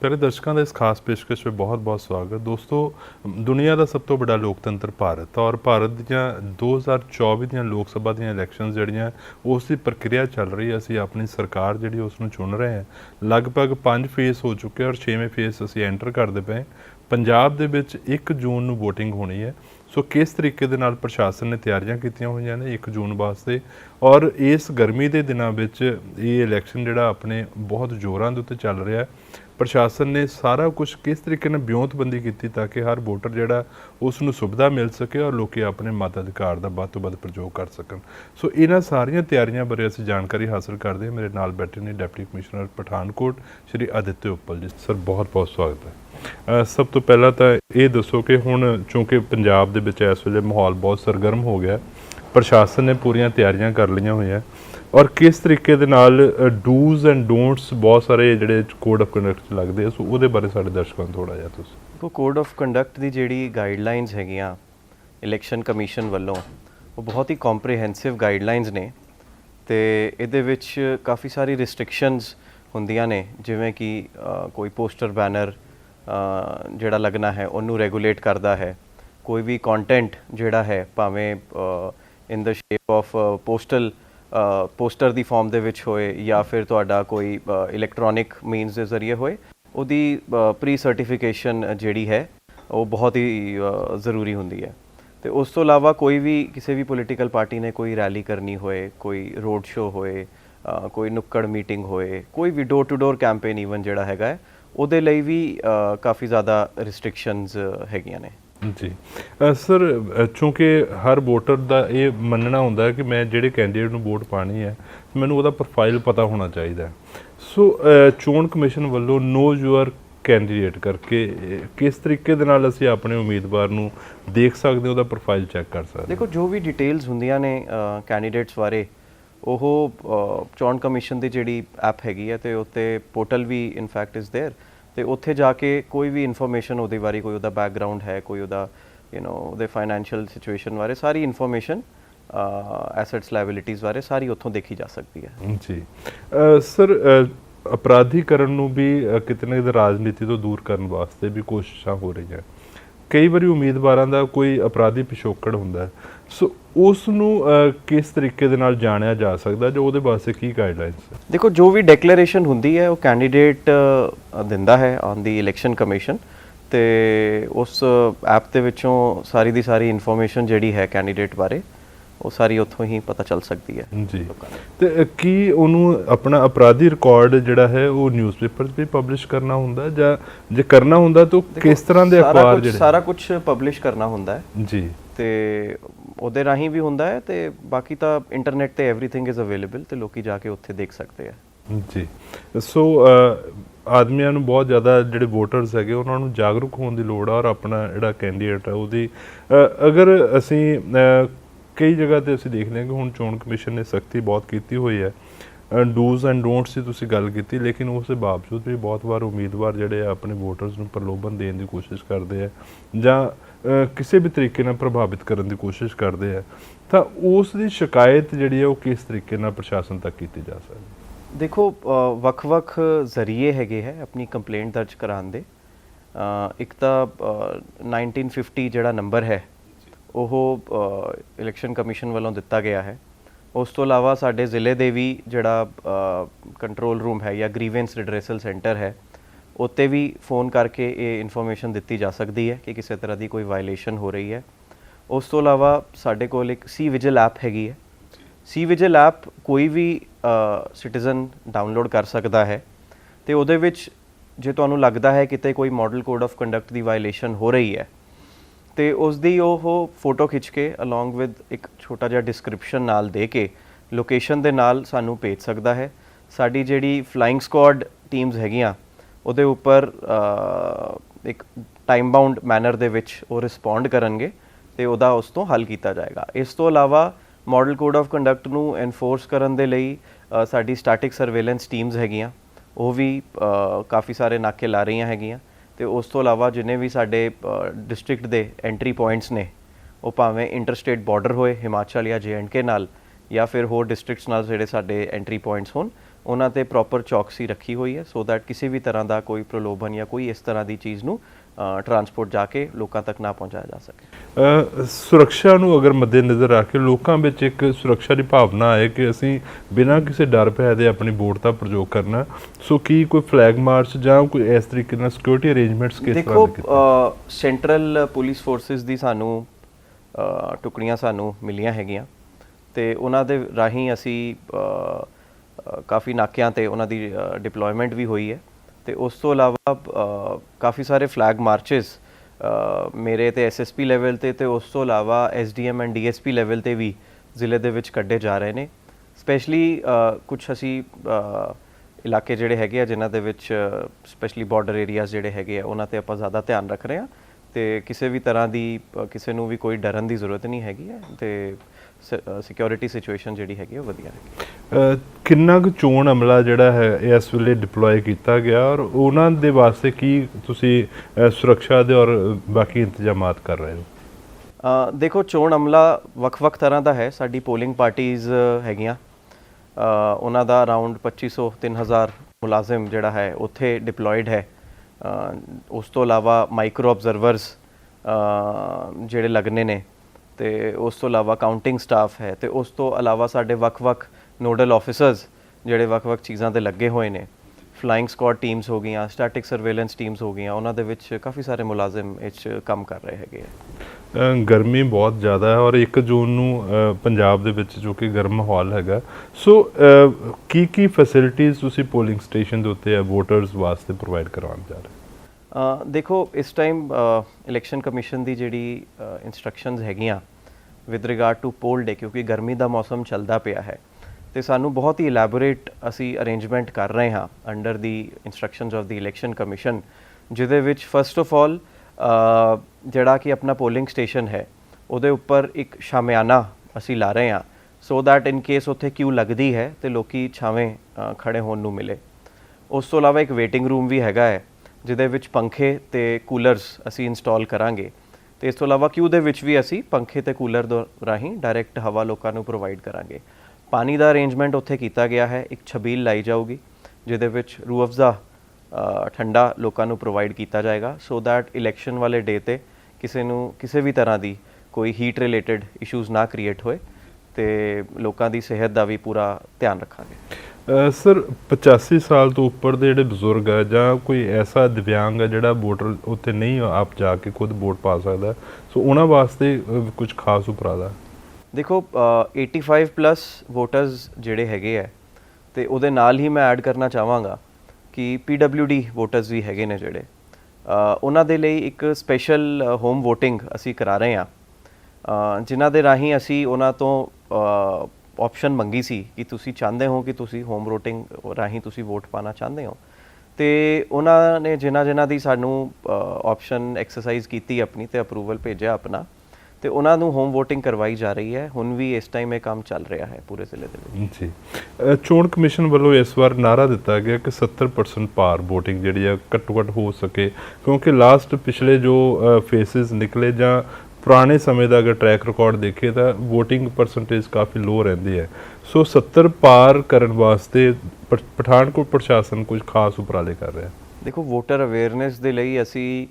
ਪਿਆਰੇ ਦਰਸ਼ਕਾਂ ਦਾ ਇਸ ਖਾਸ ਪੇਸ਼ਕਸ਼ ਵਿੱਚ ਬਹੁਤ-ਬਹੁਤ ਸਵਾਗਤ। ਦੋਸਤੋ, ਦੁਨੀਆ ਦਾ ਸਭ ਤੋਂ ਵੱਡਾ ਲੋਕਤੰਤਰ ਭਾਰਤ ਔਰ ਭਾਰਤ ਦੀਆਂ 2024 ਦੀਆਂ ਲੋਕ ਸਭਾ ਦੀਆਂ ਇਲੈਕਸ਼ਨਸ ਜਿਹੜੀਆਂ, ਉਸ ਦੀ ਪ੍ਰਕਿਰਿਆ ਚੱਲ ਰਹੀ ਹੈ। ਅਸੀਂ ਆਪਣੀ ਸਰਕਾਰ ਜਿਹੜੀ, ਉਸ ਨੂੰ ਚੁਣ ਰਹੇ ਹਾਂ। ਲਗਭਗ 5 ਫੇਸ ਹੋ ਚੁੱਕੇ ਔਰ 6ਵੇਂ ਫੇਸ ਅਸੀਂ ਐਂਟਰ ਕਰਦੇ ਪਏ ਪੰਜਾਬ ਦੇ ਵਿੱਚ 1 ਜੂਨ ਨੂੰ VOTING ਹੋਣੀ ਹੈ। ਸੋ ਕਿਸ ਤਰੀਕੇ ਦੇ ਨਾਲ ਪ੍ਰਸ਼ਾਸਨ ਨੇ ਤਿਆਰੀਆਂ ਕੀਤੀਆਂ ਹੋਈਆਂ ਨੇ 1 ਜੂਨ ਵਾਸਤੇ? ਔਰ ਇਸ ਗਰਮੀ ਦੇ ਦਿਨਾਂ ਵਿੱਚ ਇਹ ਇਲੈਕਸ਼ਨ ਜਿਹੜਾ ਆਪਣੇ ਬਹੁਤ ਜ਼ੋਰਾਂ ਦੇ ਉੱਤੇ ਚੱਲ ਰਿਹਾ ਹੈ। ਪ੍ਰਸ਼ਾਸਨ ਨੇ ਸਾਰਾ ਕੁਝ ਕਿਸ ਤਰੀਕੇ ਨਾਲ ਬਿਉਂਤਬੰਦੀ ਕੀਤੀ ਤਾਂ ਕਿ ਹਰ ਵੋਟਰ ਜਿਹੜਾ ਉਸ ਨੂੰ ਸੁਵਿਧਾ ਮਿਲ ਸਕੇ ਔਰ ਲੋਕੀ ਆਪਣੇ ਮਤ ਅਧਿਕਾਰ ਦਾ ਵੱਧ ਤੋਂ ਵੱਧ ਪ੍ਰਯੋਗ ਕਰ ਸਕਣ। ਸੋ ਇਹਨਾਂ ਸਾਰੀਆਂ ਤਿਆਰੀਆਂ ਬਾਰੇ ਅਸੀਂ ਜਾਣਕਾਰੀ ਹਾਸਲ ਕਰਦੇ ਹਾਂ। ਮੇਰੇ ਨਾਲ ਬੈਠੇ ਨੇ deputy commissioner Pathankot, Shri Aditya Uppal ji. Sir ਬਹੁਤ ਬਹੁਤ ਸਵਾਗਤ ਹੈ। ਸਭ ਤੋਂ ਪਹਿਲਾਂ ਤਾਂ ਇਹ ਦੱਸੋ ਕਿ ਹੁਣ ਚੂੰਕਿ ਪੰਜਾਬ ਦੇ ਵਿੱਚ ਇਸ ਵੇਲੇ ਮਾਹੌਲ ਬਹੁਤ ਸਰਗਰਮ ਹੋ ਗਿਆ, ਪ੍ਰਸ਼ਾਸਨ ਨੇ ਪੂਰੀਆਂ ਤਿਆਰੀਆਂ ਕਰ ਲਈਆਂ ਹੋਈਆਂ। ਔਰ ਕਿਸ ਤਰੀਕੇ ਦੇ ਨਾਲ ਡੂਜ਼ ਐਂਡ ਡੋਂਟਸ ਬਹੁਤ ਸਾਰੇ ਜਿਹੜੇ ਕੋਡ ਆਫ ਕੰਡਕਟ ਲੱਗਦੇ ਆ, ਸੋ ਉਹਦੇ ਬਾਰੇ ਸਾਡੇ ਦਰਸ਼ਕਾਂ ਨੂੰ ਥੋੜਾ ਜਿਹਾ ਤੁਸੀਂ ਉਹ ਕੋਡ ਆਫ ਕੰਡਕਟ ਦੀ ਜਿਹੜੀ ਗਾਈਡਲਾਈਨਸ ਹੈਗੀਆਂ ਇਲੈਕਸ਼ਨ ਕਮਿਸ਼ਨ ਵੱਲੋਂ, ਉਹ ਬਹੁਤ ਹੀ ਕੰਪਰੀਹੈਂਸਿਵ ਗਾਈਡਲਾਈਨਸ ਨੇ। ਤੇ ਇਹਦੇ ਵਿੱਚ ਕਾਫੀ ਸਾਰੀ ਰਿਸਟ੍ਰਿਕਸ਼ਨਸ ਹੁੰਦੀਆਂ ਨੇ, ਜਿਵੇਂ ਕਿ ਕੋਈ ਪੋਸਟਰ ਬੈਨਰ ਜਿਹੜਾ ਲੱਗਣਾ ਹੈ, ਉਹਨੂੰ ਰੈਗੂਲੇਟ ਕਰਦਾ ਹੈ। ਕੋਈ ਵੀ ਕੰਟੈਂਟ ਜਿਹੜਾ ਹੈ, ਭਾਵੇਂ in the shape of postal poster the form ਦੇ ਵਿੱਚ ਹੋਏ ਜਾਂ ਫਿਰ ਤੁਹਾਡਾ ਕੋਈ ਇਲੈਕਟ੍ਰੋਨਿਕ ਮੀਨਸ ਦੇ ਜ਼ਰੀਏ ਹੋਏ, ਉਹਦੀ ਪ੍ਰੀ ਸਰਟੀਫਿਕੇਸ਼ਨ ਜਿਹੜੀ ਹੈ, ਉਹ ਬਹੁਤ ਹੀ ਜ਼ਰੂਰੀ ਹੁੰਦੀ ਹੈ। ਤੇ ਉਸ ਤੋਂ ਇਲਾਵਾ ਕੋਈ ਵੀ ਕਿਸੇ ਵੀ ਪੋਲੀਟੀਕਲ ਪਾਰਟੀ ਨੇ ਕੋਈ ਰੈਲੀ ਕਰਨੀ ਹੋਏ, ਕੋਈ ਰੋਡ ਸ਼ੋ ਹੋਏ ਕੋਈ ਨੁੱਕੜ ਮੀਟਿੰਗ ਹੋਏ, ਕੋਈ ਵੀ door to door campaign even ਜਿਹੜਾ ਹੈਗਾ ਉਹਦੇ ਲਈ ਵੀ ਕਾਫੀ ਜ਼ਿਆਦਾ ਰਿਸਟ੍ਰਿਕਸ਼ਨਸ ਹੈਗੀਆਂ ਨੇ। ਜੀ। ਸਰ ਚੂੰਕਿ ਹਰ ਵੋਟਰ ਦਾ ਇਹ ਮੰਨਣਾ ਹੁੰਦਾ ਹੈ ਕਿ ਮੈਂ ਜਿਹੜੇ ਕੈਂਡੀਡੇਟ ਨੂੰ ਵੋਟ ਪਾਣੀ ਹੈ ਮੈਨੂੰ ਉਹਦਾ ਪ੍ਰੋਫਾਈਲ ਪਤਾ ਹੋਣਾ ਚਾਹੀਦਾ ਹੈ। ਸੋ ਚੋਣ ਕਮਿਸ਼ਨ ਵੱਲੋਂ ਨੋ ਯੂਅਰ ਕੈਂਡੀਡੇਟ ਕਰਕੇ ਕਿਸ ਤਰੀਕੇ ਦੇ ਨਾਲ ਅਸੀਂ ਆਪਣੇ ਉਮੀਦਵਾਰ ਨੂੰ ਦੇਖ ਸਕਦੇ ਹਾਂ ਉਹਦਾ ਪ੍ਰੋਫਾਈਲ ਚੈੱਕ ਕਰ ਸਕਦੇ ਹਾਂ? ਦੇਖੋ ਜੋ ਵੀ ਡਿਟੇਲਸ ਹੁੰਦੀਆਂ ਨੇ ਕੈਂਡੀਡੇਟਸ ਬਾਰੇ ਉਹ ਅ, ਚੋਣ ਕਮਿਸ਼ਨ ਦੀ ਜਿਹੜੀ ਐਪ ਹੈਗੀ ਹੈ ਤੇ ਉੱਤੇ ਪੋਰਟਲ ਵੀ ਇਨਫੈਕਟ ਇਜ਼ देयर ਤੇ ਉੱਥੇ ਜਾ ਕੇ ਕੋਈ ਵੀ ਇਨਫੋਰਮੇਸ਼ਨ ਉਹਦੇ ਬਾਰੇ ਕੋਈ ਉਹਦਾ ਬੈਕਗ੍ਰਾਉਂਡ ਹੈ ਕੋਈ ਉਹਦਾ ਯੂ نو ਉਹਦੇ ਫਾਈਨੈਂਸ਼ੀਅਲ ਸਿਚੁਏਸ਼ਨ ਬਾਰੇ ਸਾਰੀ ਇਨਫੋਰਮੇਸ਼ਨ ਐਸੈਟਸ ਲਾਇਬਿਲਿਟੀਜ਼ ਬਾਰੇ ਸਾਰੀ ਉੱਥੋਂ ਦੇਖੀ ਜਾ ਸਕਦੀ ਹੈ ਜੀ ਅ, ਸਰ ਅ, ਅਪਰਾਧੀਕਰਨ ਨੂੰ ਵੀ ਅ, ਕਿਤੇ ਨਾ ਕਿਤੇ ਰਾਜਨੀਤੀ ਤੋਂ ਦੂਰ ਕਰਨ ਵਾਸਤੇ ਵੀ ਕੋਸ਼ਿਸ਼ਾਂ ਹੋ ਰਹੀਆਂ ਕਈ ਵਾਰੀ ਉਮੀਦਵਾਰਾਂ ਦਾ ਕੋਈ ਅਪਰਾਧੀ ਪਿਛੋਕੜ ਹੁੰਦਾ ਹੈ ਸੋ ਉਸ ਨੂੰ ਕਿਸ ਤਰੀਕੇ ਦੇ ਨਾਲ ਜਾਣਿਆ ਜਾ ਸਕਦਾ ਜੋ ਉਹਦੇ ਵਾਸਤੇ ਕੀ ਗਾਈਡਲਾਈਨਸ ਹੈ? ਦੇਖੋ ਜੋ ਵੀ ਡੈਕਲੇਰੇਸ਼ਨ ਹੁੰਦੀ ਹੈ ਉਹ ਕੈਂਡੀਡੇਟ ਦਿੰਦਾ ਹੈ ਔਨ ਦੀ ਇਲੈਕਸ਼ਨ ਕਮਿਸ਼ਨ ਤੇ ਉਸ ਐਪ ਦੇ ਵਿੱਚੋਂ ਸਾਰੀ ਦੀ ਸਾਰੀ ਇਨਫੋਰਮੇਸ਼ਨ ਜਿਹੜੀ ਹੈ ਕੈਂਡੀਡੇਟ ਬਾਰੇ ਉਹ ਸਾਰੀ ਉੱਥੋਂ ਹੀ ਪਤਾ ਚੱਲ ਸਕਦੀ ਹੈ। ਜੀ। ਤੇ ਕੀ ਉਹਨੂੰ ਆਪਣਾ ਅਪਰਾਧੀ ਰਿਕਾਰਡ ਜਿਹੜਾ ਹੈ ਉਹ ਨਿਊਜ਼ਪੇਪਰ 'ਤੇ ਪਬਲਿਸ਼ ਕਰਨਾ ਹੁੰਦਾ ਜਾਂ ਜੇ ਕਰਨਾ ਹੁੰਦਾ ਤਾਂ ਕਿਸ ਤਰ੍ਹਾਂ ਦੇ ਅਖਬਾਰ ਜਿਹੜੇ ਸਾਰਾ ਕੁਝ ਪਬਲਿਸ਼ ਕਰਨਾ ਹੁੰਦਾ ਹੈ। ਜੀ। ਤੇ ਉਹਦੇ ਰਾਹੀਂ ਵੀ ਹੁੰਦਾ ਹੈ ਤੇ ਬਾਕੀ ਤਾਂ ਇੰਟਰਨੈਟ ਤੇ एवरीथिंग ਇਜ਼ ਅਵੇਲੇਬਲ ਤੇ ਲੋਕੀ ਜਾ ਕੇ ਉੱਥੇ ਦੇਖ ਸਕਦੇ ਆ ਜੀ ਸੋ ਅ, ਆਦਮੀਆਂ ਨੂੰ ਬਹੁਤ ਜ਼ਿਆਦਾ ਜਿਹੜੇ ਵੋਟਰਸ ਹੈਗੇ ਉਹਨਾਂ ਨੂੰ ਜਾਗਰੂਕ ਹੋਣ ਦੀ ਲੋੜ ਆ ਔਰ ਆਪਣਾ ਜਿਹੜਾ ਕੈਂਡੀਡੇਟ ਹੈ ਉਹਦੀ ਅ, ਅਗਰ ਅਸੀਂ ਅ, ਕਈ ਜਗ੍ਹਾ ਤੇ ਅਸੀਂ ਦੇਖਦੇ ਹਾਂ ਕਿ ਹੁਣ ਚੋਣ ਕਮਿਸ਼ਨ ਨੇ ਸਖਤੀ ਬਹੁਤ ਕੀਤੀ ਹੋਈ ਹੈ ਡੂਜ਼ ਐਂਡ ਡੋਂਟਸ ਦੀ ਤੁਸੀਂ ਗੱਲ ਕੀਤੀ ਲੇਕਿਨ ਉਸ ਦੇ ਬਾਵਜੂਦ ਵੀ ਬਹੁਤ ਵਾਰ ਉਮੀਦਵਾਰ ਜਿਹੜੇ ਆ ਆਪਣੇ ਵੋਟਰਸ ਨੂੰ ਪ੍ਰਲੋਭਨ ਦੇਣ ਦੀ ਕੋਸ਼ਿਸ਼ ਕਰਦੇ ਆ ਜਾਂ ਕਿਸੇ ਵੀ ਤਰੀਕੇ ਨਾਲ ਪ੍ਰਭਾਵਿਤ ਕਰਨ ਦੀ ਕੋਸ਼ਿਸ਼ ਕਰਦੇ ਆ ਤਾਂ ਉਸ ਦੀ ਸ਼ਿਕਾਇਤ ਜਿਹੜੀ ਹੈ ਉਹ ਕਿਸ ਤਰੀਕੇ ਨਾਲ ਪ੍ਰਸ਼ਾਸਨ ਤੱਕ ਕੀਤੀ ਜਾ ਸਕਦੀ? ਦੇਖੋ ਵੱਖ-ਵੱਖ ਜ਼ਰੀਏ ਹੈਗੇ ਹੈ ਆਪਣੀ ਕੰਪਲੇਂਟ ਦਰਜ ਕਰਾਉਣ ਦੇ। ਇੱਕ ਤਾਂ ਅ, 1950 ਜਿਹੜਾ ਨੰਬਰ ਹੈ ਉਹ ਇਲੈਕਸ਼ਨ ਕਮਿਸ਼ਨ ਵੱਲੋਂ ਦਿੱਤਾ ਗਿਆ ਹੈ। ਉਸ ਤੋਂ ਇਲਾਵਾ ਸਾਡੇ ਜ਼ਿਲ੍ਹੇ ਦੇ ਵੀ ਜਿਹੜਾ ਕੰਟਰੋਲ ਰੂਮ ਹੈ ਜਾਂ ਗ੍ਰੀਵੈਂਸ ਰਿਡਰੈਸਲ ਸੈਂਟਰ ਹੈ, ਉੱਤੇ ਵੀ ਫੋਨ ਕਰਕੇ ਇਹ ਇਨਫੋਰਮੇਸ਼ਨ ਦਿੱਤੀ ਜਾ ਸਕਦੀ ਹੈ ਕਿ ਕਿਸੇ ਤਰ੍ਹਾਂ ਦੀ ਕੋਈ ਵਾਇਲੇਸ਼ਨ ਹੋ ਰਹੀ ਹੈ। ਉਸ ਤੋਂ ਇਲਾਵਾ ਸਾਡੇ ਕੋਲ ਇੱਕ ਸੀ ਵਿਜਿਲ ਐਪ ਹੈਗੀ ਹੈ। ਸੀ ਵਿਜਿਲ ਐਪ ਕੋਈ ਵੀ ਸਿਟੀਜ਼ਨ ਡਾਊਨਲੋਡ ਕਰ ਸਕਦਾ ਹੈ ਤੇ ਉਹਦੇ ਵਿੱਚ ਜੇ ਤੁਹਾਨੂੰ ਲੱਗਦਾ ਹੈ ਕਿਤੇ ਕੋਈ ਮਾਡਲ ਕੋਡ ਆਫ ਕੰਡਕਟ ਦੀ ਵਾਇਲੇਸ਼ਨ ਹੋ ਰਹੀ ਹੈ ਤੇ ਉਸ ਦੀ ਉਹ ਫੋਟੋ ਖਿੱਚ ਕੇ ਅਲੋਂਗ ਵਿਦ ਇੱਕ ਛੋਟਾ ਜਿਹਾ ਡਿਸਕ੍ਰਿਪਸ਼ਨ ਨਾਲ ਦੇ ਕੇ ਲੋਕੇਸ਼ਨ ਦੇ ਨਾਲ ਸਾਨੂੰ ਭੇਜ ਸਕਦਾ ਹੈ। ਸਾਡੀ ਜਿਹੜੀ ਫਲਾਈਂਗ ਸਕੁਆਡ ਟੀਮਸ ਹੈਗੀਆਂ, ਉਹਦੇ ਉੱਪਰ ਇੱਕ ਟਾਈਮ ਬਾਉਂਡ ਮੈਨਰ ਦੇ ਵਿੱਚ ਉਹ ਰਿਸਪੌਂਡ ਕਰਨਗੇ ਤੇ ਉਹਦਾ ਉਸ ਤੋਂ ਹੱਲ ਕੀਤਾ ਜਾਏਗਾ। ਇਸ ਤੋਂ ਇਲਾਵਾ ਮਾਡਲ ਕੋਡ ਆਫ ਕੰਡਕਟ ਨੂੰ ਐਨਫੋਰਸ ਕਰਨ ਦੇ ਲਈ ਸਾਡੀ ਸਟੈਟਿਕ ਸਰਵੇਲੈਂਸ ਟੀਮਸ ਹੈਗੀਆਂ, ਉਹ ਵੀ ਕਾਫੀ ਸਾਰੇ ਨਾਕੇ ਲਾ ਰਹੀਆਂ ਹੈਗੀਆਂ। ਤੇ ਉਸ ਤੋਂ ਇਲਾਵਾ ਜਿੰਨੇ ਵੀ ਸਾਡੇ ਡਿਸਟ੍ਰਿਕਟ ਦੇ ਐਂਟਰੀ ਪੁਆਇੰਟਸ ਨੇ, ਉਹ ਭਾਵੇਂ ਇੰਟਰਸਟੇਟ ਬਾਰਡਰ ਹੋਏ ਹਿਮਾਚਲ ਜਾਂ ਕੇ ਨਾਲ, ਜਾਂ ਫਿਰ ਹੋਰ ਡਿਸਟ੍ਰਿਕਟਸ ਨਾਲ ਜਿਹੜੇ ਸਾਡੇ ਐਂਟਰੀ ਪੁਆਇੰਟਸ ਹੋਣ, ਉਹਨਾਂ ਤੇ ਪ੍ਰੋਪਰ ਚੌਕਸੀ ਰੱਖੀ ਹੋਈ ਹੈ ਸੋ ਦੈਟ ਕਿਸੇ ਵੀ ਤਰ੍ਹਾਂ ਦਾ ਕੋਈ ਪ੍ਰਲੋਭਨ ਜਾਂ ਕੋਈ ਇਸ ਤਰ੍ਹਾਂ ਦੀ ਚੀਜ਼ ਨੂੰ ਟਰਾਂਸਪੋਰਟ ਜਾ ਕੇ ਲੋਕਾਂ ਤੱਕ ਨਾ ਪਹੁੰਚਾਇਆ ਜਾ ਸਕੇ। ਸੁਰੱਖਿਆ ਨੂੰ ਅਗਰ ਮੱਦੇਨਜ਼ਰ ਰੱਖ ਕੇ ਲੋਕਾਂ ਵਿੱਚ ਇੱਕ ਸੁਰੱਖਿਆ ਦੀ ਭਾਵਨਾ ਹੈ ਕਿ ਅਸੀਂ ਬਿਨਾਂ ਕਿਸੇ ਡਰ ਭੈ ਦੇ ਆਪਣੀ ਵੋਟ ਦਾ ਪ੍ਰਯੋਗ ਕਰਨਾ ਸੋ ਕੀ ਕੋਈ ਫਲੈਗ ਮਾਰਚ ਜਾਂ ਕੋਈ ਇਸ ਤਰੀਕੇ ਨਾਲ ਸਿਕਿਉਰਿਟੀ ਅਰੇਂਜਮੈਂਟਸ ਕਿਸ ਤਰ੍ਹਾਂ ਦੇਖੋ ਦੇ ਕੀਤੇ ਸੈਂਟਰਲ ਪੁਲਿਸ ਫੋਰਸਿਸ ਦੀ ਸਾਨੂੰ ਟੁਕੜੀਆਂ ਸਾਨੂੰ ਮਿਲੀਆਂ ਹੈਗੀਆਂ ਤੇ ਉਹਨਾਂ ਦੇ ਰਾਹੀਂ ਅਸੀਂ ਕਾਫੀ ਨਾਕਿਆਂ ਤੇ ਉਹਨਾਂ ਦੀ ਡਿਪਲੋਇਮੈਂਟ ਵੀ ਹੋਈ ਹੈ। ਤੇ ਉਸ ਤੋਂ ਇਲਾਵਾ ਕਾਫੀ ਸਾਰੇ ਫਲੈਗ ਮਾਰਚਸ ਮੇਰੇ ਤੇ ਐਸਐਸਪੀ ਲੈਵਲ ਤੇ ਤੇ ਉਸ ਤੋਂ ਇਲਾਵਾ ਐਸਡੀਐਮ ਐਂਡ ਡੀਐਸਪੀ ਲੈਵਲ ਤੇ ਵੀ ਜ਼ਿਲ੍ਹੇ ਦੇ ਵਿੱਚ ਕੱਢੇ ਜਾ ਰਹੇ ਨੇ। ਸਪੈਸ਼ਲੀ ਕੁਝ ਅਸੀਂ ਇਲਾਕੇ ਜਿਹੜੇ ਹੈਗੇ ਆ, ਜਿਨ੍ਹਾਂ ਦੇ ਵਿੱਚ ਸਪੈਸ਼ਲੀ ਬਾਰਡਰ ਏਰੀਆਜ਼ ਜਿਹੜੇ ਹੈਗੇ ਆ, ਉਹਨਾਂ ਤੇ ਆਪਾਂ ਜ਼ਿਆਦਾ ਧਿਆਨ ਰੱਖ ਰਹੇ ਆ ਤੇ ਕਿਸੇ ਵੀ ਤਰ੍ਹਾਂ ਦੀ ਕਿਸੇ ਨੂੰ ਵੀ ਕੋਈ ਡਰਨ ਦੀ ਜ਼ਰੂਰਤ ਨਹੀਂ ਹੈਗੀ ਹੈ। ਤੇ ਸਿਕਿਉਰਿਟੀ ਸਿਚੁਏਸ਼ਨ ਜਿਹੜੀ ਹੈਗੀ ਉਹ ਵਧੀਆ ਹੈ ਕਿੰਨਾ ਕੁ ਚੋਣ ਅਮਲਾ ਜਿਹੜਾ ਹੈ ਇਸ ਵੇਲੇ ਡਿਪਲੋਏ ਕੀਤਾ ਗਿਆ ਔਰ ਉਹਨਾਂ ਦੇ ਵਾਸਤੇ ਕੀ ਤੁਸੀਂ ਸੁਰੱਖਿਆ ਦੇ ਔਰ ਬਾਕੀ ਇੰਤਜ਼ਾਮਾਤ ਕਰ ਰਹੇ ਹੋ? ਦੇਖੋ ਚੋਣ ਅਮਲਾ ਵੱਖ-ਵੱਖ ਤਰ੍ਹਾਂ ਦਾ ਹੈ। ਸਾਡੀ ਪੋਲਿੰਗ ਪਾਰਟੀਆਂ ਹੈਗੀਆਂ। ਉਹਨਾਂ ਦਾ ਅਰਾਊਂਡ 2500 3000 ਮੁਲਾਜ਼ਮ ਜਿਹੜਾ ਹੈ ਉੱਥੇ ਡਿਪਲੋਇਡ ਹੈ। ਉਸ ਤੋਂ ਇਲਾਵਾ ਮਾਈਕਰੋ ਆਬਜ਼ਰਵਰਸ ਜਿਹੜੇ ਲੱਗਣੇ ਨੇ ਤੇ ਉਸ ਤੋਂ ਇਲਾਵਾ ਕਾਊਂਟਿੰਗ ਸਟਾਫ ਹੈ ਤੇ ਉਸ ਤੋਂ ਇਲਾਵਾ ਸਾਡੇ ਵੱਖ-ਵੱਖ ਨੋਡਲ ਆਫੀਸਰਸ ਜਿਹੜੇ ਵੱਖ-ਵੱਖ ਚੀਜ਼ਾਂ ਤੇ ਲੱਗੇ ਹੋਏ ਨੇ। ਫਲਾਈਂਗ ਸਕੁਆਡ ਟੀਮਸ ਹੋ ਗਈਆਂ ਸਟੈਟਿਕ ਸਰਵੇਲੈਂਸ ਟੀਮਸ ਹੋ ਗਈਆਂ, ਉਹਨਾਂ ਦੇ ਵਿੱਚ ਕਾਫੀ ਸਾਰੇ ਮੁਲਾਜ਼ਮ ਇਹ 'ਚ ਕੰਮ ਕਰ ਰਹੇ ਹੈਗੇ ਆ। ਗਰਮੀ ਬਹੁਤ ਜ਼ਿਆਦਾ ਹੈ ਔਰ 1 ਜੂਨ ਨੂੰ ਪੰਜਾਬ ਦੇ ਵਿੱਚ ਜੋ ਕਿ ਗਰਮ ਮਾਹੌਲ ਹੈਗਾ। ਸੋ ਕੀ ਕੀ ਫੈਸਿਲਿਟੀਆਂ ਤੁਸੀਂ ਪੋਲਿੰਗ ਸਟੇਸ਼ਨ ਦੇ ਉੱਤੇ ਵੋਟਰਸ ਵਾਸਤੇ ਪ੍ਰੋਵਾਈਡ ਕਰਵਾਉਣ ਜਾ ਰਹੇ ਹੋ? ਦੇਖੋ ਇਸ ਟਾਈਮ ਇਲੈਕਸ਼ਨ ਕਮਿਸ਼ਨ ਦੀ ਜਿਹੜੀ ਇਨਸਟਰਕਸ਼ਨਸ ਹੈਗੀਆਂ with regard to poll day ਕਿਉਂਕਿ ਗਰਮੀ ਦਾ ਮੌਸਮ ਚੱਲਦਾ ਪਿਆ ਹੈ ਤੇ ਸਾਨੂੰ ਬਹੁਤ ਹੀ ਇਲੈਬੋਰੇਟ ਅਸੀਂ ਅਰੇਂਜਮੈਂਟ ਕਰ ਰਹੇ ਹਾਂ under the instructions of the election commission ਜਿਹਦੇ ਵਿੱਚ ਫਸਟ ਆਫ ਆਲ ਜਿਹੜਾ ਕਿ ਆਪਣਾ ਪੋਲਿੰਗ ਸਟੇਸ਼ਨ ਹੈ ਉਹਦੇ ਉੱਪਰ ਇੱਕ ਸ਼ਾਮਿਆਨਾ ਅਸੀਂ ਲਾ ਰਹੇ ਹਾਂ ਸੋ ਦੈਟ ਇਨ ਕੇਸ ਉੱਥੇ ਕਿਊ ਲੱਗਦੀ ਹੈ ਤੇ ਲੋਕੀ ਛਾਵੇਂ ਅ, ਖੜੇ ਹੋਣ ਨੂੰ ਮਿਲੇ। ਉਸ ਤੋਂ ਇਲਾਵਾ ਇੱਕ ਵੇਟਿੰਗ ਰੂਮ ਵੀ ਹੈਗਾ ਹੈ ਜਿਹਦੇ ਵਿੱਚ ਪੰਖੇ ਤੇ ਕੂਲਰਸ ਅਸੀਂ ਇੰਸਟਾਲ ਕਰਾਂਗੇ। ਤੇ ਇਸ ਤੋਂ ਇਲਾਵਾ ਕਿਊ ਦੇ ਵਿੱਚ ਵੀ ਅਸੀਂ ਪੰਖੇ ਤੇ ਕੂਲਰ ਦੋ ਰਾਹੀਂ ਡਾਇਰੈਕਟ ਹਵਾ ਲੋਕਾਂ ਨੂੰ ਪ੍ਰੋਵਾਈਡ ਕਰਾਂਗੇ। ਪਾਣੀ ਦਾ ਅਰੇਂਜਮੈਂਟ ਉੱਥੇ ਕੀਤਾ ਗਿਆ ਹੈ, ਇੱਕ ਛਬੀਲ ਲਾਈ ਜਾਊਗੀ, ਜਿਹਦੇ ਵਿੱਚ ਰੂਹ ਅਫਜ਼ਾ ਠੰਡਾ ਲੋਕਾਂ ਨੂੰ ਪ੍ਰੋਵਾਈਡ ਕੀਤਾ ਜਾਏਗਾ। ਸੋ ਦੈਟ ਇਲੈਕਸ਼ਨ ਵਾਲੇ ਡੇ ਤੇ ਕਿਸੇ ਨੂੰ, ਕਿਸੇ ਵੀ ਤਰ੍ਹਾਂ ਦੀ ਕੋਈ ਹੀਟ ਰਿਲੇਟਡ ਇਸ਼ੂਜ਼ ਨਾ ਕ੍ਰੀਏਟ ਹੋਏ ਤੇ ਲੋਕਾਂ ਦੀ ਸਿਹਤ ਦਾ ਵੀ ਪੂਰਾ ਧਿਆਨ ਰੱਖਾਂਗੇ। ਸਰ 85 ਸਾਲ ਤੋਂ ਉੱਪਰ ਦੇ ਜਿਹੜੇ ਬਜ਼ੁਰਗ ਆ ਜਾਂ ਕੋਈ ਐਸਾ ਦਿਵਿਆਂਗ ਹੈ ਜਿਹੜਾ ਵੋਟਰ ਉੱਥੇ ਨਹੀਂ ਆਪ ਜਾ ਕੇ ਖੁਦ ਵੋਟ ਪਾ ਸਕਦਾ ਸੋ ਉਹਨਾਂ ਵਾਸਤੇ ਅ, ਕੁਝ ਖਾਸ ਉਪਰਾਲਾ ਦੇਖੋ ਅ, 85 ਪਲੱਸ ਵੋਟਰਸ ਜਿਹੜੇ ਹੈਗੇ ਆ ਤੇ ਉਹਦੇ ਨਾਲ ਹੀ ਮੈਂ ਐਡ ਕਰਨਾ ਚਾਹਾਂਗਾ ਕਿ PWD ਵੋਟਰਸ ਵੀ ਹੈਗੇ ਨੇ ਜਿਹੜੇ। ਉਹਨਾਂ ਦੇ ਲਈ ਇੱਕ ਸਪੈਸ਼ਲ ਹੋਮ VOTING ਅਸੀਂ ਕਰਾ ਰਹੇ ਹਾਂ। ਜਿਨ੍ਹਾਂ ਦੇ ਰਾਹੀਂ ਅਸੀਂ ਉਹਨਾਂ ਤੋਂ ਆਪਸ਼ਨ ਮੰਗੀ ਸੀ ਕਿ ਤੁਸੀਂ ਚਾਹੁੰਦੇ ਹੋ ਕਿ ਤੁਸੀਂ ਹੋਮ VOTING ਰਾਹੀਂ ਤੁਸੀਂ ਵੋਟ ਪਾਣਾ ਚਾਹੁੰਦੇ ਹੋ। ਤੇ ਉਹਨਾਂ ਨੇ ਜਿਨ੍ਹਾਂ ਜਿਨ੍ਹਾਂ ਦੀ ਸਾਨੂੰ ਆਪਸ਼ਨ ਐਕਸਰਸਾਈਜ਼ ਕੀਤੀ ਆਪਣੀ ਤੇ ਅਪਰੂਵਲ ਭੇਜਿਆ ਆਪਣਾ, ਤੇ ਉਹਨਾਂ ਨੂੰ ਹੋਮ ਵੋਟਿੰਗ ਕਰਵਾਈ ਜਾ ਰਹੀ ਹੈ। ਹੁਣ ਵੀ ਇਸ ਟਾਈਮ ਇਹ ਕੰਮ ਚੱਲ ਰਿਹਾ ਹੈ ਪੂਰੇ ਜ਼ਿਲ੍ਹੇ ਦੇ ਵਿੱਚ। ਜੀ। ਚੋਣ ਕਮਿਸ਼ਨ ਵੱਲੋਂ ਇਸ ਵਾਰ ਨਾਰਾ ਦਿੱਤਾ ਗਿਆ ਕਿ 70% ਪਾਰ VOTING ਜਿਹੜੀ ਆ ਘੱਟੋ ਘੱਟ ਹੋ ਸਕੇ, ਕਿਉਂਕਿ ਲਾਸਟ ਪਿਛਲੇ ਜੋ ਫੇਸਿਸ ਨਿਕਲੇ ਜਾਂ ਪੁਰਾਣੇ ਸਮੇਂ ਦਾ ਅਗਰ ਟਰੈਕ ਰਿਕਾਰਡ ਦੇਖੀਏ ਤਾਂ VOTING ਪਰਸੈਂਟੇਜ ਕਾਫੀ ਲੋ ਰਹਿੰਦੀ ਹੈ। ਸੋ 70 ਪਾਰ ਕਰਨ ਵਾਸਤੇ ਪ- ਪਠਾਨਕੋਟ ਪ੍ਰਸ਼ਾਸਨ ਕੁਝ ਖਾਸ ਉਪਰਾਲੇ ਕਰ ਰਿਹਾ ਦੇਖੋ ਵੋਟਰ ਅਵੇਅਰਨੈਸ ਦੇ ਲਈ ਅਸੀਂ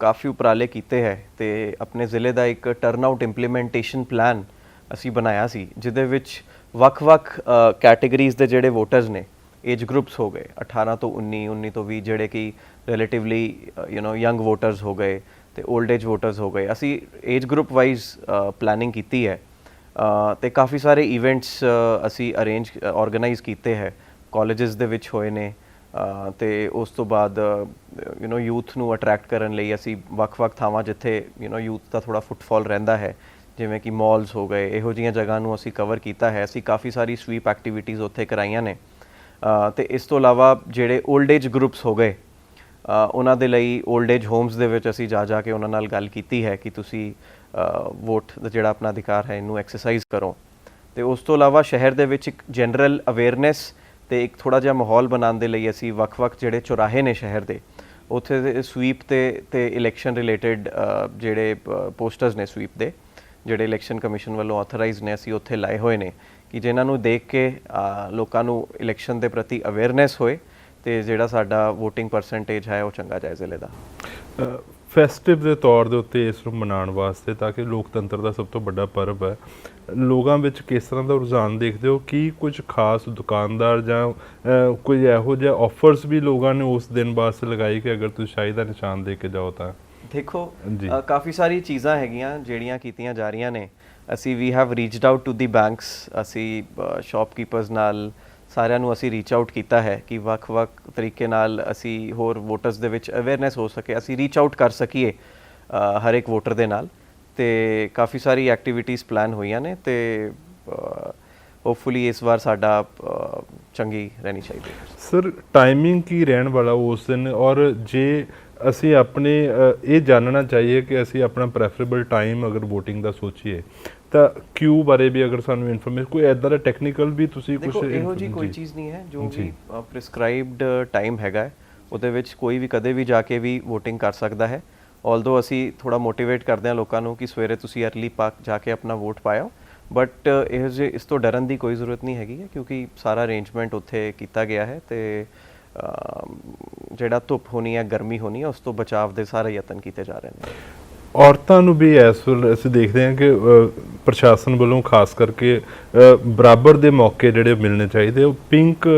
ਕਾਫੀ ਉਪਰਾਲੇ ਕੀਤੇ ਹੈ ਤੇ ਆਪਣੇ ਜ਼ਿਲ੍ਹੇ ਦਾ ਇੱਕ ਟਰਨ ਆਊਟ ਇੰਪਲੀਮੈਂਟੇਸ਼ਨ ਪਲਾਨ ਅਸੀਂ ਬਣਾਇਆ ਸੀ, ਜਿਹਦੇ ਵਿੱਚ ਵੱਖ-ਵੱਖ ਕੈਟਾਗਰੀਜ਼ ਦੇ ਜਿਹੜੇ ਵੋਟਰਸ ਨੇ ਏਜ ਗਰੁੱਪਸ ਹੋ ਗਏ 18 ਤੋਂ 19 19 ਤੋਂ 20 ਜਿਹੜੇ ਕਿ relatively you know young voters ਹੋ ਗਏ ਤੇ 올ਡ ਏਜ ਵੋਟਰਸ ਹੋ ਗਏ। ਅਸੀਂ ਏਜ ਗਰੁੱਪ ਵਾਈਜ਼ ਪਲੈਨਿੰਗ ਕੀਤੀ ਹੈ। ਤੇ ਕਾਫੀ ਸਾਰੇ ਇਵੈਂਟਸ ਅਸੀਂ ਅਰੇਂਜ ਆਰਗੇਨਾਈਜ਼ ਕੀਤੇ ਹੈ। ਕਾਲਜਸ ਦੇ ਵਿੱਚ ਹੋਏ ਨੇ। ਤੇ ਉਸ ਤੋਂ ਬਾਅਦ ਯੂ نو ਯੂਥ ਨੂੰ ਅਟਰੈਕਟ ਕਰਨ ਲਈ ਅਸੀਂ ਵੱਖ-ਵੱਖ ਥਾਵਾਂ ਜਿੱਥੇ ਯੂ نو ਯੂਥ ਦਾ ਥੋੜਾ ਫੁੱਟਫਾਲ ਰਹਿੰਦਾ ਹੈ, ਜਿਵੇਂ ਕਿ ਮਾਲਸ ਹੋ ਗਏ, ਇਹੋ ਜਿਹੀਆਂ ਜਗ੍ਹਾ ਨੂੰ ਅਸੀਂ ਕਵਰ ਕੀਤਾ ਹੈ। ਅਸੀਂ ਕਾਫੀ ਸਾਰੀ ਸਵੀਪ ਐਕਟੀਵਿਟੀਜ਼ ਉੱਥੇ ਕਰਾਈਆਂ ਨੇ। ਤੇ ਇਸ ਤੋਂ ਇਲਾਵਾ ਜਿਹੜੇ 올ਡ ਏਜ ਗਰੁੱਪਸ ਹੋ ਗਏ ਉਹਨਾਂ ਦੇ ਲਈ 올ਡ ਏਜ ਹੋਮਸ ਦੇ ਵਿੱਚ ਅਸੀਂ ਜਾ ਜਾ ਕੇ ਉਹਨਾਂ ਨਾਲ ਗੱਲ ਕੀਤੀ ਹੈ ਕਿ ਤੁਸੀਂ ਵੋਟ ਦਾ ਜਿਹੜਾ ਆਪਣਾ ਅਧਿਕਾਰ ਹੈ ਇਹਨੂੰ ਐਕਸਰਸਾਈਜ਼ ਕਰੋ। ਤੇ ਉਸ ਤੋਂ ਇਲਾਵਾ ਸ਼ਹਿਰ ਦੇ ਵਿੱਚ ਇੱਕ ਜਨਰਲ ਅਵੇਅਰਨੈਸ ਤੇ ਇੱਕ ਥੋੜਾ ਜਿਹਾ ਮਾਹੌਲ ਬਣਾਉਣ ਦੇ ਲਈ ਅਸੀਂ ਵੱਖ-ਵੱਖ ਜਿਹੜੇ ਚੁਰਾਹੇ ਨੇ ਸ਼ਹਿਰ ਦੇ, ਉੱਥੇ ਦੇ ਸਵੀਪ ਤੇ ਤੇ ਇਲੈਕਸ਼ਨ ਰਿਲੇਟਡ ਜਿਹੜੇ ਪੋਸਟਰਸ ਨੇ ਸਵੀਪ ਦੇ, ਜਿਹੜੇ ਇਲੈਕਸ਼ਨ ਕਮਿਸ਼ਨ ਵੱਲੋਂ ਆਥੋਰਾਈਜ਼ ਨੇ, ਅਸੀਂ ਉੱਥੇ ਲਾਏ ਹੋਏ ਨੇ ਕਿ ਜਿਨ੍ਹਾਂ ਨੂੰ ਦੇਖ ਕੇ ਲੋਕਾਂ ਨੂੰ ਇਲੈਕਸ਼ਨ ਦੇ ਪ੍ਰਤੀ ਅਵੇਅਰਨੈਸ ਹੋਏ ਤੇ ਜਿਹੜਾ ਸਾਡਾ VOTING ਪਰਸੈਂਟੇਜ ਹੈ ਉਹ ਚੰਗਾ ਜਾਏ ਜ਼ਿਲ੍ਹੇ ਦਾ। ਫੈਸਟਿਵ ਦੇ ਤੌਰ ਦੇ ਉੱਤੇ ਇਸ ਨੂੰ ਮਨਾਉਣ ਵਾਸਤੇ ਤਾਂ ਕਿ ਲੋਕਤੰਤਰ ਦਾ ਸਭ ਤੋਂ ਵੱਡਾ ਪਰਵ ਹੈ। ਲੋਕਾਂ ਵਿੱਚ ਕਿਸ ਤਰ੍ਹਾਂ ਦਾ ਰੁਝਾਨ ਦੇਖਦੇ ਹੋ? ਕੀ ਕੁਝ ਖਾਸ ਦੁਕਾਨਦਾਰ ਜਾਂ ਕੋਈ ਇਹੋ ਜਿਹਾ ਆਫਰਸ ਵੀ ਲੋਕਾਂ ਨੇ ਉਸ ਦਿਨ ਵਾਸਤੇ ਲਗਾਈ ਕਿ ਅਗਰ ਤੁਸੀਂ ਸ਼ਾਹੀ ਦਾ ਨਿਸ਼ਾਨ ਦੇ ਕੇ ਜਾਓ ਤਾਂ? ਦੇਖੋ ਕਾਫੀ ਸਾਰੀ ਚੀਜ਼ਾਂ ਹੈਗੀਆਂ ਜਿਹੜੀਆਂ ਕੀਤੀਆਂ ਜਾ ਰਹੀਆਂ ਨੇ। ਅਸੀਂ ਵੀ have reached out to the banks ਅਸੀਂ ਸ਼ਾਪਕੀਪਰਸ ਨਾਲ ਸਾਰਿਆਂ ਨੂੰ ਅਸੀਂ ਰੀਚ ਆਊਟ ਕੀਤਾ ਹੈ ਕਿ ਵੱਖ-ਵੱਖ ਤਰੀਕੇ ਨਾਲ ਅਸੀਂ ਹੋਰ ਵੋਟਰਸ ਦੇ ਵਿੱਚ ਅਵੇਅਰਨੈਸ ਹੋ ਸਕੇ, ਅਸੀਂ ਰੀਚ ਆਊਟ ਕਰ ਸਕੀਏ ਹਰ ਇੱਕ ਵੋਟਰ ਦੇ ਨਾਲ। ਤੇ ਕਾਫੀ ਸਾਰੀ ਐਕਟੀਵਿਟੀਜ਼ ਪਲਾਨ ਹੋਈਆਂ ਨੇ ਤੇ ਹੋਪਫੁਲੀ ਇਸ ਵਾਰ ਸਾਡਾ ਚੰਗੀ ਰਹਿਣੀ ਚਾਹੀਦੀ ਹੈ। ਸਰ ਟਾਈਮਿੰਗ ਕੀ ਰਹਿਣ ਵਾਲਾ ਉਸ ਦਿਨ? ਔਰ ਜੇ ਅਸੀਂ ਆਪਣੇ ਇਹ ਜਾਣਨਾ ਚਾਹੀਏ ਕਿ ਅਸੀਂ ਆਪਣਾ ਪ੍ਰੈਫਰੇਬਲ ਟਾਈਮ ਅਗਰ VOTING ਦਾ ਸੋਚੀਏ ਤਾਂ ਕਿਊ ਬਾਰੇ ਵੀ ਅਗਰ ਸਾਨੂੰ ਇਨਫੋਰਮੇਸ਼ਨ ਕੋਈ ਐਦਾਂ ਦਾ ਟੈਕਨੀਕਲ ਵੀ ਤੁਸੀਂ ਕੁਝ ਦੇਖੋ ਇਹੋ ਜੀ ਕੋਈ ਚੀਜ਼ ਨਹੀਂ ਹੈ ਜੋ। ਵੀ ਪ੍ਰਿਸਕ੍ਰਾਈਬਡ ਟਾਈਮ ਹੈਗਾ ਉਹਦੇ ਵਿੱਚ ਕੋਈ ਵੀ ਕਦੇ ਵੀ ਜਾ ਕੇ ਵੀ VOTING ਕਰ ਸਕਦਾ ਹੈ। ਆਲਦੋ ਅਸੀਂ ਥੋੜਾ ਮੋਟੀਵੇਟ ਕਰਦੇ ਹਾਂ ਲੋਕਾਂ ਨੂੰ ਕਿ ਸਵੇਰੇ ਤੁਸੀਂ ਅਰਲੀ ਪਾਰਕ ਜਾ ਕੇ ਆਪਣਾ ਵੋਟ ਪਾਇਓ। ਬਟ ਇਹ ਜੇ ਇਸ ਤੋਂ ਡਰਨ ਦੀ ਕੋਈ ਜ਼ਰੂਰਤ ਨਹੀਂ ਹੈਗੀ ਕਿਉਂਕਿ ਸਾਰਾ ਅਰੇਂਜਮੈਂਟ ਉੱਥੇ ਕੀਤਾ ਗਿਆ ਹੈ ਤੇ ਜਿਹੜਾ ਧੁੱਪ ਹੋਣੀ ਹੈ ਗਰਮੀ ਹੋਣੀ ਹੈ ਉਸ ਤੋਂ ਬਚਾਅ ਦੇ ਸਾਰੇ ਯਤਨ ਕੀਤੇ ਜਾ ਰਹੇ ਨੇ। ਔਰਤਾਂ ਨੂੰ ਵੀ ਇਸ ਵੇਲੇ ਅਸੀਂ ਦੇਖਦੇ ਹਾਂ ਕਿ ਪ੍ਰਸ਼ਾਸਨ ਵੱਲੋਂ ਖਾਸ ਕਰਕੇ ਬਰਾਬਰ ਦੇ ਮੌਕੇ ਜਿਹੜੇ ਮਿਲਣੇ ਚਾਹੀਦੇ ਉਹ ਪਿੰਕ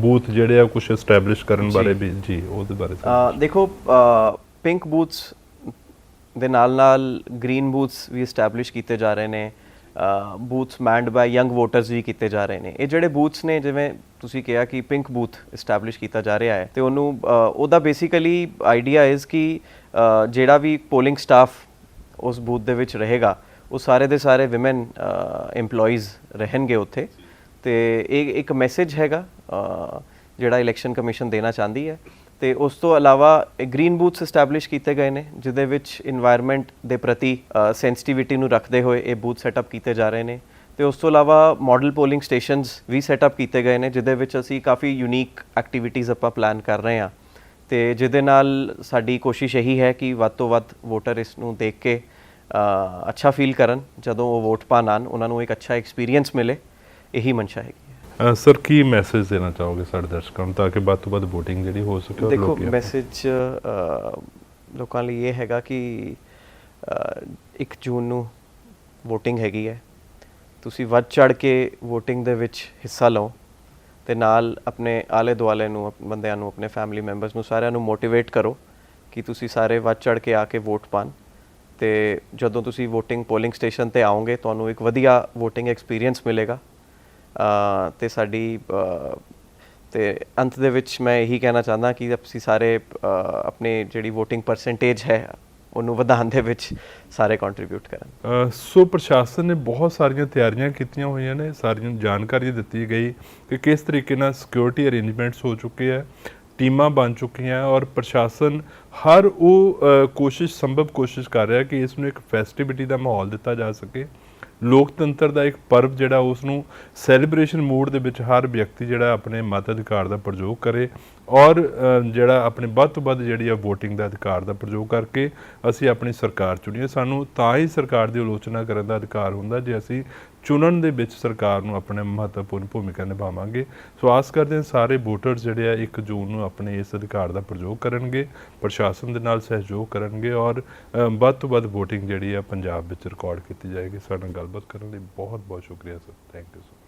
ਬੂਥ ਜਿਹੜੇ ਆ ਕੁਝ ਐਸਟੈਬਲਿਸ਼ ਕਰਨ ਬਾਰੇ ਵੀ ਜੀ ਉਹਦੇ ਬਾਰੇ ਦੇਖੋ ਪਿੰਕ ਬੂਥਸ ਦੇ ਨਾਲ ਨਾਲ ਗ੍ਰੀਨ ਬੂਥਸ ਵੀ ਐਸਟੈਬਲਿਸ਼ ਕੀਤੇ ਜਾ ਰਹੇ ਨੇ booths manned by young voters ਵੀ ਕੀਤੇ ਜਾ ਰਹੇ ਨੇ। ਇਹ ਜਿਹੜੇ ਬੂਥਸ ਨੇ ਜਿਵੇਂ ਤੁਸੀਂ ਕਿਹਾ ਕਿ ਪਿੰਕ ਬੂਥ ਐਸਟੈਬਲਿਸ਼ ਕੀਤਾ ਜਾ ਰਿਹਾ ਹੈ ਤੇ ਉਹਨੂੰ ਉਹਦਾ ਬੇਸਿਕਲੀ ਆਈਡੀਆ ਇਜ਼ ਕਿ ਜਿਹੜਾ ਵੀ ਪੋਲਿੰਗ ਸਟਾਫ ਉਸ ਬੂਥ ਦੇ ਵਿੱਚ ਰਹੇਗਾ ਉਹ ਸਾਰੇ ਦੇ ਸਾਰੇ ਔਮਨ EMPLOYEES ਰਹਿਣਗੇ ਉੱਥੇ। ਤੇ ਇਹ ਇੱਕ ਮੈਸੇਜ ਹੈਗਾ ਜਿਹੜਾ ਇਲੈਕਸ਼ਨ ਕਮਿਸ਼ਨ ਦੇਣਾ ਚਾਹੁੰਦੀ ਹੈ। ਤੇ ਉਸ ਤੋਂ ਇਲਾਵਾ ਗ੍ਰੀਨ ਬੂਥਸ ਐਸਟੈਬਲਿਸ਼ ਕੀਤੇ ਗਏ ਨੇ ਜਿਦੇ ਵਿੱਚ এনवायरमेंट ਦੇ ਪ੍ਰਤੀ ਸੈਂਸਿਟੀਵਿਟੀ ਨੂੰ ਰੱਖਦੇ ਹੋਏ ਇਹ ਬੂਥ ਸੈਟਅਪ ਕੀਤੇ ਜਾ ਰਹੇ ਨੇ। ਤੇ ਉਸ ਤੋਂ ਇਲਾਵਾ ਮਾਡਲ ਪੋਲਿੰਗ ਸਟੇਸ਼ਨਸ ਵੀ ਸੈਟਅਪ ਕੀਤੇ ਗਏ ਨੇ ਜਿਦੇ ਵਿੱਚ ਅਸੀਂ ਕਾਫੀ ਯੂਨੀਕ ਐਕਟੀਵਿਟੀਜ਼ ਆਪਾਂ ਪਲਾਨ ਕਰ ਰਹੇ ਹਾਂ। ਤੇ ਜਿਹਦੇ ਨਾਲ ਸਾਡੀ ਕੋਸ਼ਿਸ਼ ਇਹੀ ਹੈ ਕਿ ਵੱਧ ਤੋਂ ਵੱਧ ਵੋਟਰ ਇਸ ਨੂੰ ਦੇਖ ਕੇ ਅੱਛਾ ਫੀਲ ਕਰਨ। ਜਦੋਂ ਉਹ ਵੋਟ ਪਾਣ ਆਉਣ ਉਹਨਾਂ ਨੂੰ ਇੱਕ ਅੱਛਾ ਐਕਸਪੀਰੀਅੰਸ ਮਿਲੇ ਇਹੀ ਮਨਸ਼ਾ ਹੈਗੀ ਸਰ ਕੀ ਮੈਸੇਜ ਦੇਣਾ ਚਾਹੋਗੇ ਸਾਡੇ ਦਰਸ਼ਕਾਂ ਨੂੰ ਤਾਂ ਕਿ ਵੱਧ ਤੋਂ ਵੱਧ VOTING ਜਿਹੜੀ ਹੋ ਸਕੇ ਦੇਖੋ ਮੈਸੇਜ ਲੋਕਾਂ ਲਈ ਇਹ ਹੈਗਾ ਕਿ 1 ਜੂਨ ਨੂੰ VOTING ਹੈਗੀ ਹੈ। ਤੁਸੀਂ ਵੱਧ ਚੜ ਕੇ VOTING ਦੇ ਵਿੱਚ ਹਿੱਸਾ ਲਓ ਤੇ ਨਾਲ ਆਪਣੇ ਆਲੇ ਦੁਆਲੇ ਨੂੰ ਬੰਦਿਆਂ ਨੂੰ ਆਪਣੇ ਫੈਮਿਲੀ ਮੈਂਬਰਸ ਨੂੰ ਸਾਰਿਆਂ ਨੂੰ ਮੋਟੀਵੇਟ ਕਰੋ ਕਿ ਤੁਸੀਂ ਸਾਰੇ ਵੱਧ ਚੜ ਕੇ ਆ ਕੇ ਵੋਟ ਪਾਣ। ਤੇ ਜਦੋਂ ਤੁਸੀਂ VOTING ਪੋਲਿੰਗ ਸਟੇਸ਼ਨ ਤੇ ਆਓਗੇ ਤੁਹਾਨੂੰ ਇੱਕ ਵਧੀਆ VOTING ਐਕਸਪੀਰੀਅੰਸ ਮਿਲੇਗਾ। ਅ, ਤੇ ਸਾਡੀ ਅ, ਤੇ ਅੰਤ ਦੇ ਵਿੱਚ ਮੈਂ ਇਹੀ ਕਹਿਣਾ ਚਾਹੁੰਦਾ ਕਿ ਅਸੀਂ ਸਾਰੇ ਅ, ਆਪਣੀ ਜਿਹੜੀ VOTING ਪਰਸੈਂਟੇਜ ਹੈ ਉਹਨੂੰ ਵਧਾਉਣ ਦੇ ਵਿੱਚ ਸਾਰੇ ਕੰਟਰੀਬਿਊਟ ਕਰਨ। ਸੋ ਪ੍ਰਸ਼ਾਸਨ ਨੇ ਬਹੁਤ ਸਾਰੀਆਂ ਤਿਆਰੀਆਂ ਕੀਤੀਆਂ ਹੋਈਆਂ ਨੇ ਸਾਰੀਆਂ ਜਾਣਕਾਰੀ ਦਿੱਤੀ ਗਈ ਕਿ ਕਿਸ ਤਰੀਕੇ ਨਾਲ ਸਿਕਿਉਰਿਟੀ ਅਰੇਂਜਮੈਂਟਸ ਹੋ ਚੁੱਕੇ ਹੈ। ਟੀਮਾਂ ਬਣ ਚੁੱਕੀਆਂ ਔਰ ਪ੍ਰਸ਼ਾਸਨ ਹਰ ਉਹ ਕੋਸ਼ਿਸ਼, ਸੰਭਵ ਕੋਸ਼ਿਸ਼ ਕਰ ਰਿਹਾ ਕਿ ਇਸ ਨੂੰ ਇੱਕ ਫੈਸਟੀਵਿਟੀ ਦਾ ਮਾਹੌਲ ਦਿੱਤਾ ਜਾ ਸਕੇ। ਲੋਕਤੰਤਰ ਦਾ ਇੱਕ ਪਰਵ ਜਿਹੜਾ ਉਸ ਨੂੰ ਸੈਲੀਬ੍ਰੇਸ਼ਨ ਮੂਡ ਦੇ ਵਿੱਚ ਹਰ ਵਿਅਕਤੀ ਜਿਹੜਾ ਆਪਣੇ ਮਤ ਅਧਿਕਾਰ ਦਾ ਪ੍ਰਯੋਗ ਕਰੇ ਔਰ ਜਿਹੜਾ ਆਪਣੇ ਵੱਧ ਤੋਂ ਵੱਧ ਜਿਹੜੀ ਆ VOTING ਦਾ ਅਧਿਕਾਰ ਦਾ ਪ੍ਰਯੋਗ ਕਰਕੇ ਅਸੀਂ ਆਪਣੀ ਸਰਕਾਰ ਚੁਣੀਏ। ਸਾਨੂੰ ਤਾਂ ਹੀ ਸਰਕਾਰ ਦੀ ਆਲੋਚਨਾ ਕਰਨ ਦਾ ਅਧਿਕਾਰ ਹੁੰਦਾ ਜੇ ਅਸੀਂ ਚੁਣਨ ਦੇ ਵਿੱਚ ਸਰਕਾਰ ਨੂੰ ਆਪਣੇ ਮਹੱਤਵਪੂਰਨ ਭੂਮਿਕਾ ਨਿਭਾਵਾਂਗੇ। ਸੋ ਆਸ ਕਰਦੇ ਹਾਂ ਸਾਰੇ ਵੋਟਰ ਜਿਹੜੇ ਆ 1 ਜੂਨ ਨੂੰ ਆਪਣੇ ਇਸ ਅਧਿਕਾਰ ਦਾ ਪ੍ਰਯੋਗ ਕਰਨਗੇ, ਪ੍ਰਸ਼ਾਸਨ ਦੇ ਨਾਲ ਸਹਿਯੋਗ ਕਰਨਗੇ ਔਰ ਵੱਧ ਤੋਂ ਵੱਧ VOTING ਜਿਹੜੀ ਆ ਪੰਜਾਬ ਵਿੱਚ ਰਿਕਾਰਡ ਕੀਤੀ ਜਾਏਗੀ। ਸਾਡੇ ਨਾਲ ਗੱਲਬਾਤ ਕਰਨ ਲਈ ਬਹੁਤ ਬਹੁਤ ਸ਼ੁਕਰੀਆ, ਸਰ। Thank you sir